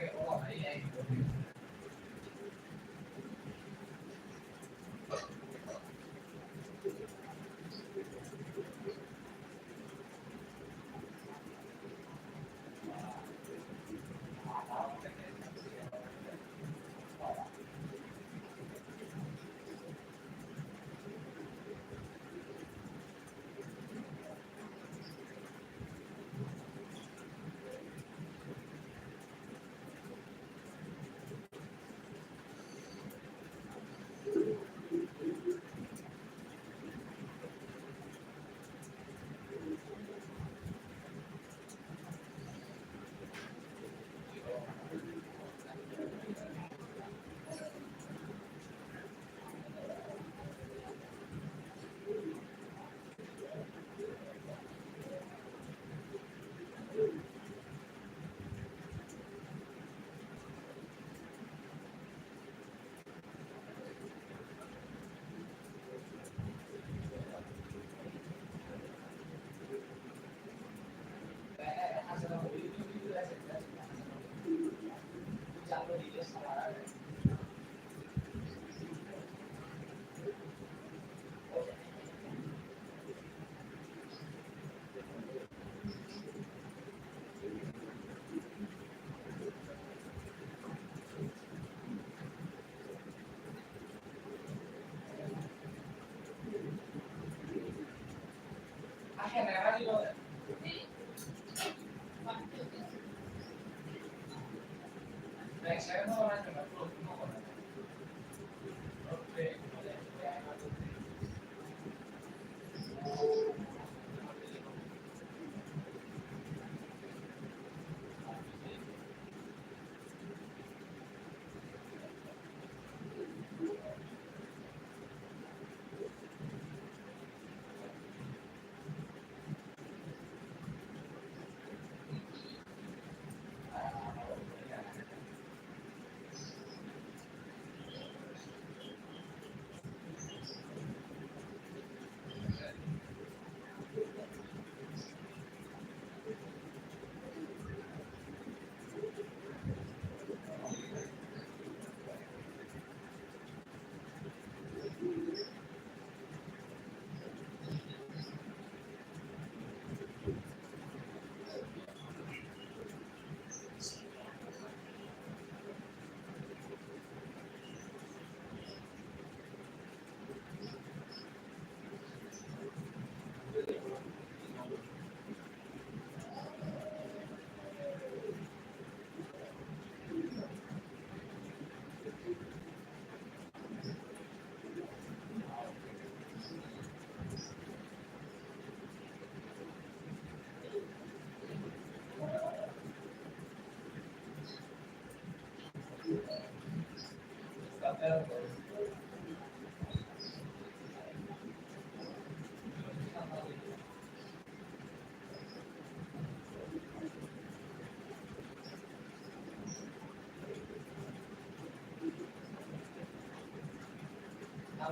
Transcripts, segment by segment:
Cái ô. que me agarra el lodo.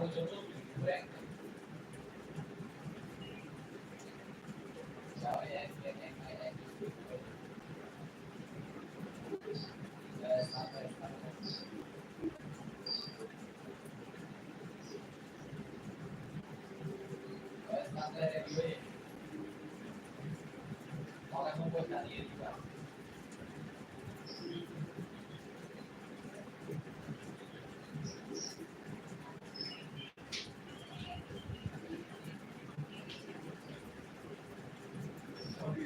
Gracias.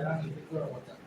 eran el de la batalla.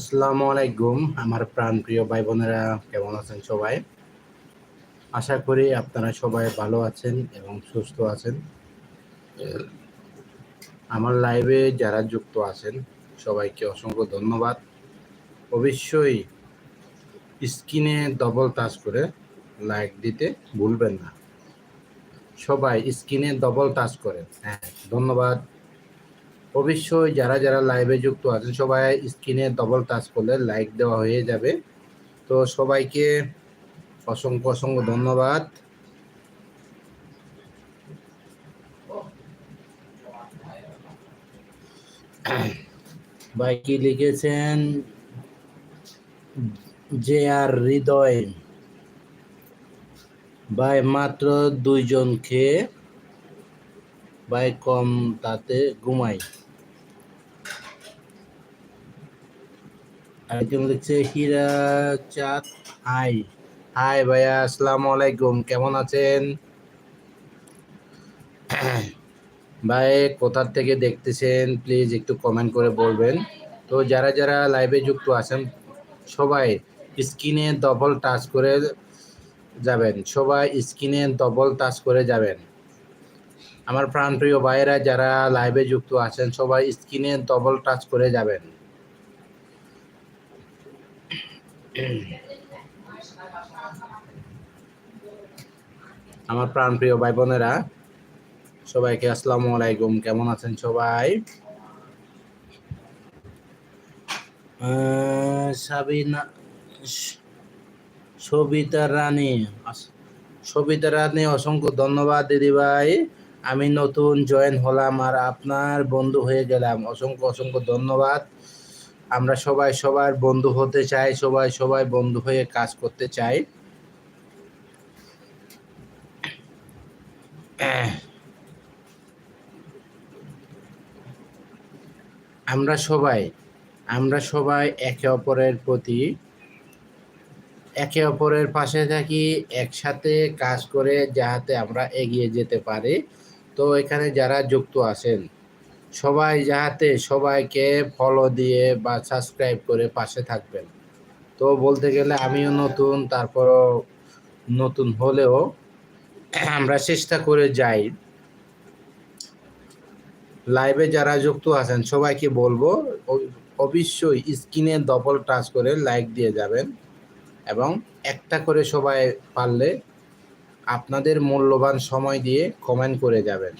আসসালামু আলাইকুম, আমার প্রাণপ্রিয় ভাই বোনেরা কেমন আছেন সবাই? আশা করি আপনারা সবাই ভালো আছেন এবং সুস্থ আছেন। আমার লাইভে যারা যুক্ত আছেন, সবাইকে অসংখ্য ধন্যবাদ। অবশ্যই স্ক্রিনে ডবল টাচ করে লাইক দিতে ভুলবেন না। সবাই স্ক্রিনে ডবল টাচ করেন। হ্যাঁ ধন্যবাদ। অবশ্যই যারা যারা লাইভে যুক্ত আছেন, সবাই স্ক্রিনে ডবল টাচ করলে লাইক দেওয়া হয়ে যাবে। তো সবাইকে অসংখ্য অসংখ্য ধন্যবাদ। ভাই কি লিখেছেন? যে আর হৃদয়। ভাই মাত্র দুইজন খেয়ে ভাই কম তাতে ঘুমাই। আরেকজন লিখছে হীরা চাঁদ। হাই হাই ভাইয়া, আসসালামু আলাইকুম, কেমন আছেন? ভাই কোথার থেকে দেখতেছেন? প্লিজ একটু কমেন্ট করে বলবেন। তো যারা যারা লাইভে যুক্ত আছেন, সবাই স্ক্রিনে ডবল টাচ করে যাবেন। সবাই স্ক্রিনে ডবল টাচ করে যাবেন। আমার প্রাণপ্রিয় ভাইয়েরা, যারা লাইভে যুক্ত আছেন, সবাই স্ক্রিনে ডবল টাচ করে যাবেন। আমার প্রাণপ্রিয় ভাই বোনেরা সবাইকে আসসালামু আলাইকুম। কেমন আছেন সবাই? সাবিনা, সবিতা রানী সবিতা রানী, অসংখ্য ধন্যবাদ দিদি ভাই। আমি নতুন জয়েন হলাম আর আপনার বন্ধু হয়ে গেলাম। অসংখ্য অসংখ্য ধন্যবাদ। আমরা সবাই সবার বন্ধু হতে চাই, সবাই সবাই বন্ধু হয়ে কাজ করতে চাই। আমরা সবাই আমরা সবাই একে অপরের প্রতি, একে অপরের পাশে থাকি, একসাথে কাজ করে যাহাতে আমরা এগিয়ে যেতে পারি। তো এখানে যারা যুক্ত আছেন সবাই যাহাতে সবাইকে ফলো দিয়ে বা সাবস্ক্রাইব করে পাশে থাকবেন। তো বলতে গেলে আমিও নতুন, তারপরও নতুন হলেও আমরা চেষ্টা করে যাই। লাইভে যারা যুক্ত আছেন, সবাইকে বলব অবশ্যই স্ক্রিনে ডবল টাচ করে লাইক দিয়ে যাবেন এবং একটা করে সবাই পারলে আপনাদের মূল্যবান সময় দিয়ে কমেন্ট করে যাবেন।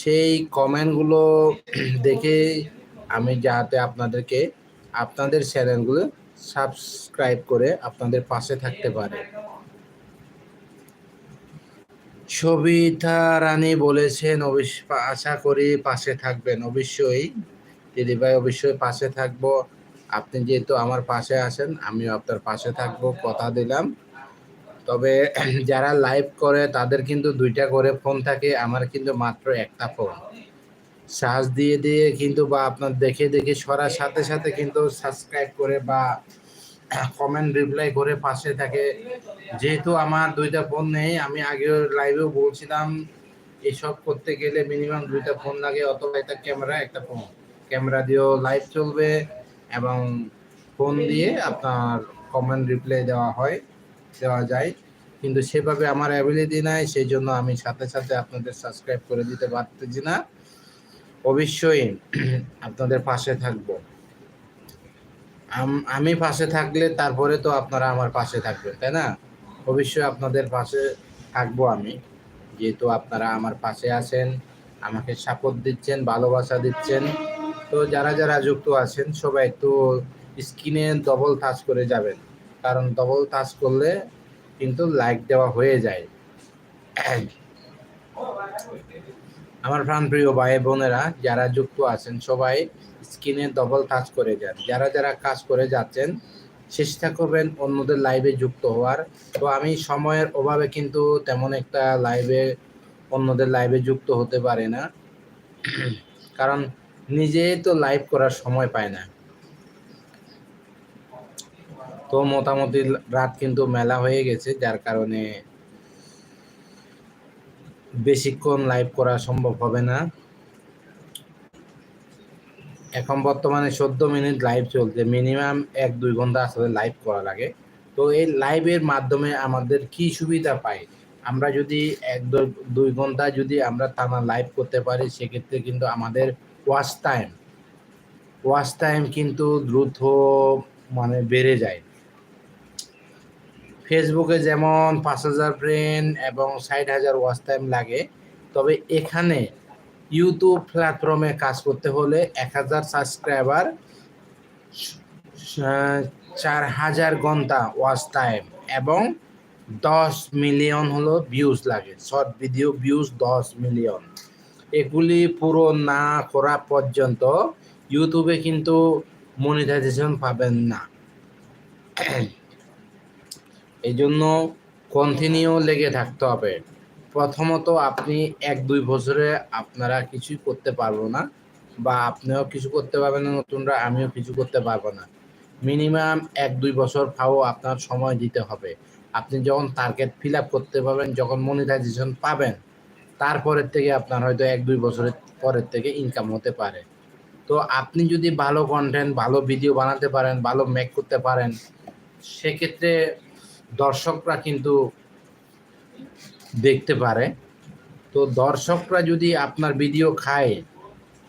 সেই কমেন্টগুলো দেখে আমি যাতে আপনাদেরকে, আপনাদের চ্যানেলগুলো সাবস্ক্রাইব করে আপনাদের পাশে থাকতে পারে। সবিতা রানী বলেছেন আশা করি পাশে থাকবেন। অবশ্যই দিদিভাই অবশ্যই পাশে থাকব। আপনি যেহেতু আমার পাশে আছেন, আমিও আপনার পাশে থাকব, কথা দিলাম। তবে যারা লাইভ করে, তাদের কিন্তু দুইটা করে ফোন থাকে। আমার কিন্তু মাত্র একটা ফোন চার্জ দিয়ে দিয়ে কিন্তু বা আপনার দেখে দেখে সরার সাথে সাথে কিন্তু সাবস্ক্রাইব করে বা কমেন্ট রিপ্লাই করে পাশে থাকে। যেহেতু আমার দুইটা ফোন নেই, আমি আগেও লাইভেও বলছিলাম, এসব করতে গেলে মিনিমাম দুইটা ফোন লাগে, অথবা একটা ক্যামেরা একটা ফোন ক্যামেরা দিয়েও লাইভ চলবে এবং ফোন দিয়ে আপনার কমেন্ট রিপ্লাই দেওয়া হয়। দেওয়া যায়। কিন্তু সেভাবে আমার অ্যাবিলিটি নাই সেই জন্য আমি সাথে সাথে আপনাদের সাবস্ক্রাইব করে দিতে পারতেছি না। অবশ্যই আপনাদের পাশে থাকব। আম- পাশে থাকলে তারপরে তো আপনারা আমার পাশে থাকবেন, তাই না? অবশ্যই আপনাদের পাশে থাকব আমি। যেহেতু আপনারা আমার পাশে আছেন, আমাকে সাপোর্ট দিচ্ছেন, ভালোবাসা দিচ্ছেন, তো যারা যারা যুক্ত আছেন, সবাই একটু স্ক্রিনে ডবল টাচ করে যাবেন। কারণ ডবল টাচ করলে কিন্তু লাইক দেওয়া হয়ে যায়। আমার প্রাণপ্রিয় ভাই বোনেরা, যারা যুক্ত আছেন, সবাই স্ক্রিনে ডবল টাচ করে যান। যারা যারা কাজ করে যাচ্ছেন, চেষ্টা করবেন অন্যদের লাইভে যুক্ত হওয়ার। তো আমি সময়ের অভাবে কিন্তু তেমন একটা লাইভে অন্যদের লাইভে যুক্ত হতে পারে না। কারণ নিজে তো লাইভ করার সময় পায় না। তো মোটামুটি রাত কিন্তু মেলা হয়ে গেছে, যার কারণে বেশিক্ষণ লাইভ করা সম্ভব হবে না। এখন বর্তমানে চোদ্দ মিনিট লাইভ চলছে মিনিমাম এক দুই ঘণ্টা আসলে লাইভ করা লাগে। তো এই লাইভের মাধ্যমে আমাদের কি সুবিধা পাই আমরা যদি এক দুই ঘণ্টা যদি আমরা টানা লাইভ করতে পারি, সেক্ষেত্রে কিন্তু আমাদের ওয়াচ টাইম ওয়াচ টাইম কিন্তু দ্রুত মানে বেড়ে যায়। ফেসবুকে যেমন পাঁচ হাজার ফ্রেন্ড এবং ষাট হাজার ওয়াচ টাইম লাগে, তবে এখানে ইউটিউব প্ল্যাটফর্মে কাজ করতে হলে এক হাজার সাবস্ক্রাইবার, চার হাজার ঘণ্টা ওয়াচ টাইম এবং দশ মিলিয়ন হলো ভিউজ লাগে। শর্ট ভিডিও ভিউজ দশ মিলিয়ন। এগুলি পুরো না করা পর্যন্ত ইউটিউবে কিন্তু মনিটাইজেশন পাবেন না। এই জন্য কন্টিনিউ লেগে থাকতে হবে। প্রথমত আপনি এক দুই বছরে আপনারা কিছুই করতে পারব না বা আপনিও কিছু করতে পারবেন না, নতুনরা আমিও কিছু করতে পারব না। মিনিমাম এক দুই বছর ফাও আপনার সময় দিতে হবে। আপনি যখন টার্গেট ফিল আপ করতে পারবেন, যখন মনিটাইজেশন পাবেন, তারপরের থেকে আপনার হয়তো এক দুই বছরের পরের থেকে ইনকাম হতে পারে। তো আপনি যদি ভালো কন্টেন্ট ভালো ভিডিও বানাতে পারেন, ভালো মেক করতে পারেন, সেক্ষেত্রে দর্শকরা কিন্তু দেখতে পারে। তো দর্শকরা যদি আপনার ভিডিও খায়,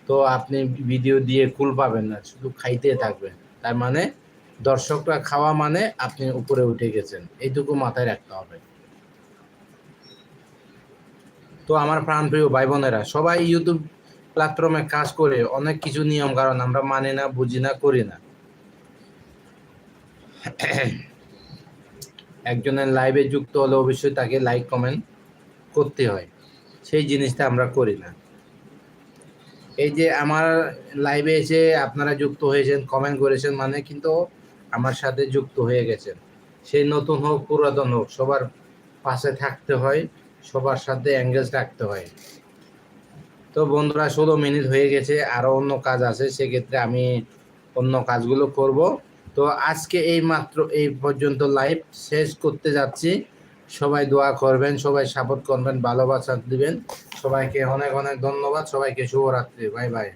তো আপনি ভিডিও দিয়ে কুল পাবেন না, শুধু খাইতে থাকবেন। তার মানে দর্শকরা খাওয়া মানে আপনি উপরে উঠে গেছেন। এইটুকু মাথায় রাখতে হবে। তো আমার প্রাণপ্রিয় ভাই বোনেরা সবাই ইউটিউব প্ল্যাটফর্মে কাজ করে অনেক কিছু নিয়ম কারণ আমরা মানি না, বুঝি না, করি না। একজনের লাইভে যুক্ত হলে অবশ্যই তাকে লাইক কমেন্ট করতে হয়। সেই জিনিসটা আমরা করি না। এই যে আমার লাইভে এসে আপনারা যুক্ত হয়েছেন কমেন্ট করেছেন মানে কিন্তু আমার সাথে যুক্ত হয়ে গেছেন। সেই নতুন হোক, পুরাতন হোক, সবার পাশে থাকতে হয়, সবার সাথে এঙ্গেজ রাখতে হয়। তো বন্ধুরা, ষোলো মিনিট হয়ে গেছে আরও অন্য কাজ আছে, সেক্ষেত্রে আমি অন্য কাজগুলো করব। তো আজকে এই মাত্র এই পর্যন্ত লাইভ শেষ করতে যাচ্ছি। সবাই দোয়া করবেন, সবাই সাপোর্ট করবেন, ভালোবাসা দিবেন। সবাইকে অনেক অনেক ধন্যবাদ, সবাইকে শুভরাত্রি বাই বাই